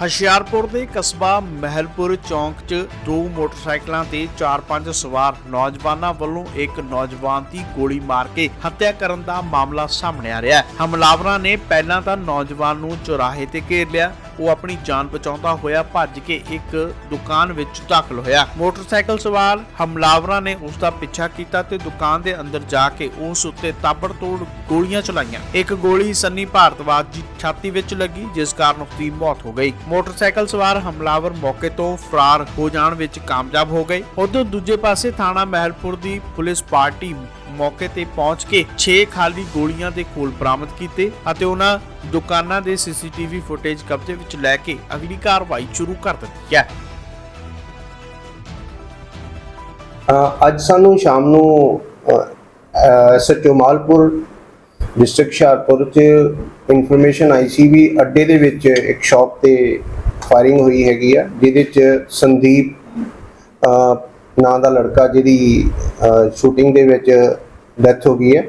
ਹੁਸ਼ਿਆਰਪੁਰ ਦੇ ਕਸਬਾ ਮਹਿਲਪੁਰ ਚੌਂਕ 'ਚ ਦੋ ਮੋਟਰਸਾਈਕਲਾਂ ਤੇ 4-5 ਸਵਾਰ ਨੌਜਵਾਨਾਂ ਵੱਲੋਂ ਇੱਕ ਨੌਜਵਾਨ ਦੀ ਗੋਲੀ ਮਾਰ ਕੇ ਹੱਤਿਆ ਕਰਨ ਦਾ ਮਾਮਲਾ ਸਾਹਮਣੇ ਆ ਰਿਹਾ ਹੈ। ਹਮਲਾਵਰਾਂ ਨੇ ਪਹਿਲਾਂ ਤਾਂ ਨੌਜਵਾਨ ਨੂੰ ਚੁਰਾਹੇ ਤੇ ਘੇਰ ਲਿਆ ਉਹ ਆਪਣੀ ਜਾਨ ਬਚਾਉਂਦਾ ਹੋਇਆ ਭੱਜ ਕੇ ਇੱਕ ਦੁਕਾਨ ਵਿੱਚ ਦਾਖਲ ਹੋਇਆ। ਮੋਟਰਸਾਈਕਲ ਸਵਾਰ ਹਮਲਾਵਰਾਂ ਨੇ ਉਸ ਦਾ ਪਿੱਛਾ ਕੀਤਾ ਤੇ ਦੁਕਾਨ ਦੇ ਅੰਦਰ ਜਾ ਕੇ ਉਸ ਉੱਤੇ ਤਾਬੜਤੋੜ ਗੋਲੀਆਂ ਚਲਾਈਆਂ। ਇੱਕ ਗੋਲੀ ਸੰਨੀ ਭਾਰਤਵਾਜ ਦੀ ਛਾਤੀ ਵਿੱਚ ਲੱਗੀ, ਜਿਸ ਕਾਰਨ ਉਸ ਦੀ ਮੌਤ ਹੋ ਗਈ। ਮੋਟਰਸਾਈਕਲ ਸਵਾਰ ਹਮਲਾਵਰ ਮੌਕੇ ਤੋਂ ਫਰਾਰ ਹੋ ਜਾਣ ਵਿੱਚ ਕਾਮਯਾਬ ਹੋ ਗਏ। ਉਧਰ ਦੂਜੇ ਪਾਸੇ ਥਾਣਾ ਮਹਿਲਪੁਰ ਦੀ ਪੁਲਿਸ ਪਾਰਟੀ ਮੌਕੇ ਤੇ ਪਹੁੰਚ ਕੇ 6 ਖਾਲੀ ਗੋਲੀਆਂ ਦੇ ਖੋਲ ਬਰਾਮਦ ਕੀਤੇ ਅਤੇ ਉਹਨਾਂ ਦੁਕਾਨਾਂ ਦੇ ਸੀਸੀਟੀਵੀ ਫੁਟੇਜ ਕਬਜ਼ੇ ਵਿੱਚ ਲੈ ਕੇ ਅਗਲੀ ਕਾਰਵਾਈ ਸ਼ੁਰੂ ਕਰ ਦਿੱਤੀ ਹੈ। ਅੱਜ ਸਾਨੂੰ ਸ਼ਾਮ ਨੂੰ ਸੱਚੋ ਡਿਸਟ੍ਰਿਕਟ ਹੁਸ਼ਿਆਰਪੁਰ ਚ ਇਨਫੋਰਮੇਸ਼ਨ ਆਈ ਸੀ ਵੀ ਅੱਡੇ ਦੇ ਵਿੱਚ ਇੱਕ ਸ਼ਾਪ ਤੇ ਫਾਇਰਿੰਗ ਹੋਈ ਹੈਗੀ ਆ, ਜਿਹਦੇ ਚ ਸੰਦੀਪ ਨਾਂ ਦਾ ਲੜਕਾ ਜਿਹਦੀ ਸ਼ੂਟਿੰਗ ਦੇ ਵਿੱਚ ਡੈਥ ਹੋ ਗਈ ਹੈ।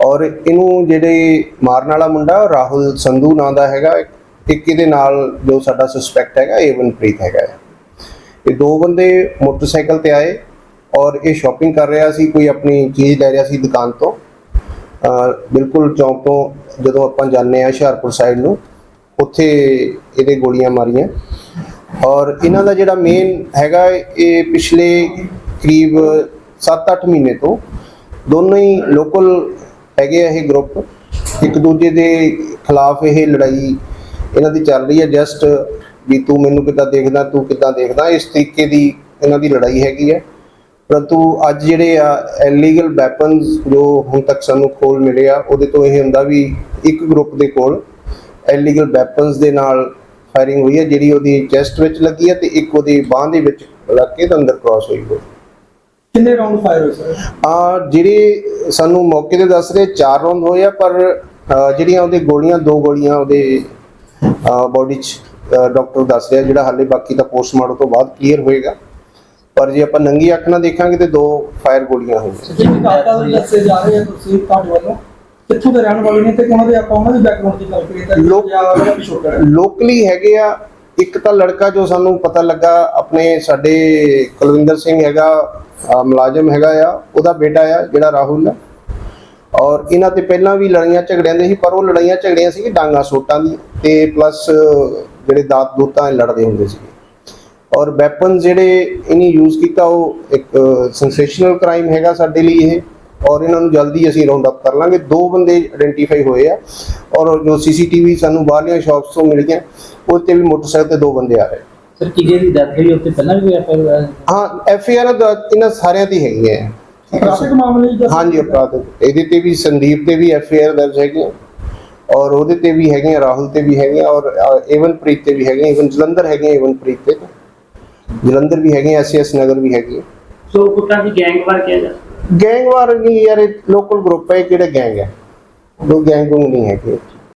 ਔਰ ਇਹਨੂੰ ਜਿਹੜੇ ਮਾਰਨ ਵਾਲਾ ਮੁੰਡਾ ਰਾਹੁਲ ਸੰਧੂ ਨਾਂ ਦਾ ਹੈਗਾ। ਇੱਕ ਇਹਦੇ ਨਾਲ ਜੋ ਸਾਡਾ ਸਸਪੈਕਟ ਹੈਗਾ ਏਵਨਪ੍ਰੀਤ ਹੈਗਾ ਇਹ ਦੋ ਬੰਦੇ ਮੋਟਰਸਾਈਕਲ ਤੇ ਆਏ ਔਰ ਇਹ ਸ਼ਾਪਿੰਗ ਕਰ ਰਿਹਾ ਸੀ, ਕੋਈ ਆਪਣੀ ਚੀਜ਼ ਲੈ ਰਿਹਾ ਸੀ ਦੁਕਾਨ ਤੋਂ। ਬਿਲਕੁਲ ਚੌਂਕ ਤੋਂ ਜਦੋਂ ਆਪਾਂ ਜਾਂਦੇ ਆ ਹੁਸ਼ਿਆਰਪੁਰ ਸਾਈਡ ਨੂੰ, ਉੱਥੇ ਇਹਦੇ ਗੋਲੀਆਂ ਮਾਰੀਆਂ। ਔਰ ਇਹਨਾਂ ਦਾ ਜਿਹੜਾ ਮੇਨ ਹੈਗਾ, ਇਹ ਪਿਛਲੇ ਕਰੀਬ 7-8 ਮਹੀਨੇ ਤੋਂ ਦੋਨੋਂ ਹੀ ਲੋਕਲ ਹੈਗੇ ਆ ਇਹ ਗਰੁੱਪ ਇੱਕ ਦੂਜੇ ਦੇ ਖਿਲਾਫ ਇਹ ਲੜਾਈ ਇਹਨਾਂ ਦੀ ਚੱਲ ਰਹੀ ਹੈ। ਜਸਟ ਵੀ ਤੂੰ ਮੈਨੂੰ ਕਿੱਦਾਂ ਦੇਖਦਾ, ਤੂੰ ਕਿੱਦਾਂ ਦੇਖਦਾ, ਇਸ ਤਰੀਕੇ ਦੀ ਇਹਨਾਂ ਦੀ ਲੜਾਈ ਹੈਗੀ ਹੈ। ਪਰੰਤੂ ਅੱਜ ਜਿਹੜੇ ਆ ਇਲੀਗਲ ਵੈਪਨਸ ਜੋ ਹੁਣ ਤੱਕ ਸਾਨੂੰ ਖੋਲ ਮਿਲੇ ਆ, ਉਹਦੇ ਤੋਂ ਇਹ ਹੁੰਦਾ ਵੀ ਇੱਕ ਗਰੁੱਪ ਦੇ ਕੋਲ ਇਲੀਗਲ ਵੈਪਨਸ ਦੇ ਨਾਲ ਫਾਇਰਿੰਗ ਹੋਈ ਹੈ, ਜਿਹੜੀ ਉਹਦੀ ਚੈਸਟ ਵਿੱਚ ਲੱਗੀ ਹੈ ਤੇ ਇੱਕ ਉਹਦੀ ਬਾਹ ਦੇ ਵਿੱਚ ਲੱਗ ਕੇ ਅੰਦਰ ਕ੍ਰਾਸ ਹੋਈ ਹੋਈ ਕਿੰਨੇ ਰਾਉਂਡ ਫਾਇਰ ਹੋਏ ਸਰ ਆ ਜਿਹੜੇ ਸਾਨੂੰ ਮੌਕੇ ਤੇ ਦੱਸ ਰਹੇ ਚਾਰ ਰੌਂਦ ਹੋਏ ਆ ਪਰ ਅ, ਜਿਹੜੀਆਂ ਉਹਦੇ ਗੋਲੀਆਂ ਦੋ ਗੋਲੀਆਂ ਉਹਦੇ ਬਾਡੀ 'ਚ ਡਾਕਟਰ ਦੱਸ ਰਿਹਾ ਜਿਹੜਾ ਹਾਲੇ ਬਾਕੀ ਦਾ ਪੋਸਟਮਾਰਟਮ ਤੋਂ ਬਾਅਦ ਕਲੀਅਰ ਹੋਏਗਾ। ਪਰ ਜੇ ਆਪਾਂ ਨੰਗੀ ਅੱਖ ਨਾਲ ਦੇਖਾਂਗੇ ਤੇ ਦੋ ਫਾਇਰ ਗੋਲੀਆਂ ਹੋਈਆਂ। ਜਿਹੜੇ ਕਾਕਾ ਦੇ ਦੱਸੇ ਜਾ ਰਹੇ ਆ ਤੁਸੀਂ ਤੁਹਾਡੇ ਵੱਲੋਂ ਕਿੱਥੋਂ ਦੇ ਰਹਿਣ ਵਾਲੇ ਨੇ ਤੇ ਉਹਨਾਂ ਦੇ ਆਪਾਂ ਉਹਨਾਂ ਦੇ ਬੈਕਗ੍ਰਾਉਂਡ ਦੀ ਗੱਲ ਕਰੀਏ ਤਾਂ ਲੋਕ- ਜਾਂ ਉਹਦਾ ਪਿਛੋਕੜ ਹੈ। ਲੋਕਲੀ ਹੈਗੇ ਆ ਇੱਕ ਤਾਂ ਲੜਕਾ ਜੋ ਸਾਨੂੰ ਪਤਾ ਲੱਗਾ, ਆਪਣੇ ਸਾਡੇ ਕੁਲਵਿੰਦਰ ਸਿੰਘ ਹੈਗਾ ਮੁਲਾਜ਼ਮ ਹੈਗਾ ਆ, ਉਹਦਾ ਬੇਟਾ ਆ, ਜਿਹੜਾ ਰਾਹੁਲ ਆ। ਔਰ ਇਹਨਾਂ ਤੇ ਪਹਿਲਾਂ ਵੀ ਲੜਾਈਆਂ ਝਗੜਿਆਂ ਦੇ ਸੀ, ਪਰ ਉਹ ਲੜਾਈਆਂ ਝਗੜੀਆਂ ਸੀ ਡਾਂਗਾ ਸੋਟਾਂ ਦੀ ਤੇ ਪਲੱਸ ਜਿਹੜੇ ਦਾਤ ਦੋਤਾਂ ਲੜਦੇ ਹੁੰਦੇ ਸੀ। ਔਰ ਵੈਪਨ ਜਿਹੜੇ ਇਹਨੇ ਯੂਜ਼ ਕੀਤਾ, ਉਹ ਇੱਕ ਸੈਂਸੇਸ਼ਨਲ ਕ੍ਰਾਈਮ ਹੈਗਾ ਸਾਡੇ ਲਈ ਇਹ। ਔਰ ਇਹਨਾਂ ਨੂੰ ਜਲਦੀ ਅਸੀਂ ਰਾਉਂਡ ਅਪ ਕਰ ਲਾਂਗੇ। ਦੋ ਬੰਦੇ ਆਇਡੈਂਟੀਫਾਈ ਹੋਏ ਆ। ਔਰ ਜੋ ਸੀਸੀਟੀਵੀ ਸਾਨੂੰ ਬਾਹਰਲੀਆਂ ਸ਼ਾਪਸ ਤੋਂ ਮਿਲੀਆਂ ਉਹ ਤੇ ਵੀ ਮੋਟਰਸਾਈਕਲ ਤੇ ਦੋ ਬੰਦੇ ਆ ਰਹੇ। ਸਰ ਕਿਹਦੇ ਦੀ ਡੈਥ ਹੋਈ? ਉੱਤੇ ਪਹਿਲਾਂ ਵੀ ਐਫਆਈਆਰ ਹਾਂ ਐਫ ਆਈ ਆਰ ਇਹਨਾਂ ਸਾਰਿਆਂ ਦੀ ਹੈਗੀ ਹੈ। ਟ੍ਰੈਫਿਕ ਮਾਮਲੇ ਦੀ। ਹਾਂਜੀ ਅਪਰਾਧ ਇਹਦੇ ਤੇ ਵੀ ਸੰਦੀਪ ਤੇ ਵੀ ਐਫ ਆਈ ਆਰ ਦਰਜ ਹੈਗੀ ਹੈ ਔਰ ਉਹਦੇ ਤੇ ਵੀ ਹੈਗੇ ਰਾਹੁਲ ਤੇ ਵੀ ਹੈਗੇ ਔਰ ਏਵਨਪ੍ਰੀਤ ਤੇ ਵੀ ਹੈਗੇ ਇਵਨ ਜਲੰਧਰ ਹੈਗੇ ਏਵਨਪ੍ਰੀਤ ਤੇ। ਜਲੰਧਰ ਵੀ ਹੈਗੇ ਐਸ ਨਗਰ ਵੀ ਹੈਗੇ। ਸੋ ਕੁੱਟਾਂ ਦੀ ਗੈਂਗਵਾਰ ਕਿਹਾ ਜਾਂਦਾ ਗੈਂਗ ਵਾਰ ਨਹੀਂ ਯਾਰ ਲੋਕਲ ਗਰੁੱਪ ਹੈ ਕਿਹੜੇ ਗੈਂਗ ਹੈ? ਦੋ ਗੈਂਗ ਨਹੀਂ ਹੈਗੇ